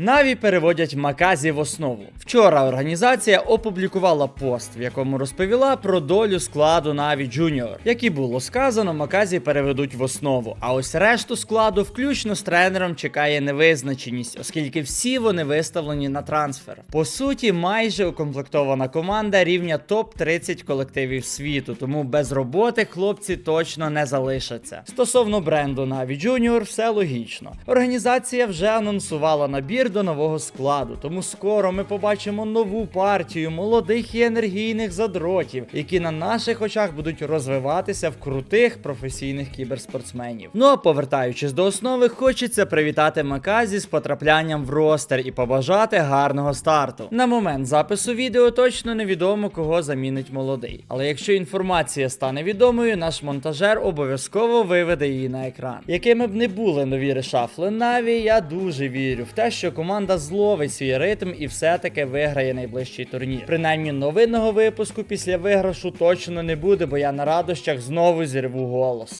Наві переводять Маказі в основу. Вчора організація опублікувала пост, в якому розповіла про долю складу Наві Junior. Як і було сказано, Маказі переведуть в основу. А ось решту складу, включно з тренером, чекає невизначеність, оскільки всі вони виставлені на трансфер. По суті, майже укомплектована команда рівня топ-30 колективів світу, тому без роботи хлопці точно не залишаться. Стосовно бренду Наві Junior, все логічно. Організація вже анонсувала набір до нового складу, тому скоро ми побачимо нову партію молодих і енергійних задротів, які на наших очах будуть розвиватися в крутих професійних кіберспортсменів. Ну а повертаючись до основи, хочеться привітати Маказі з потраплянням в ростер і побажати гарного старту. На момент запису відео точно невідомо, кого замінить молодий. Але якщо інформація стане відомою, наш монтажер обов'язково виведе її на екран. Якими б не були нові решафли Наві, я дуже вірю в те, що команда зловить свій ритм і все-таки виграє найближчий турнір. Принаймні новинного випуску після виграшу точно не буде, бо я на радощах знову зірву голос.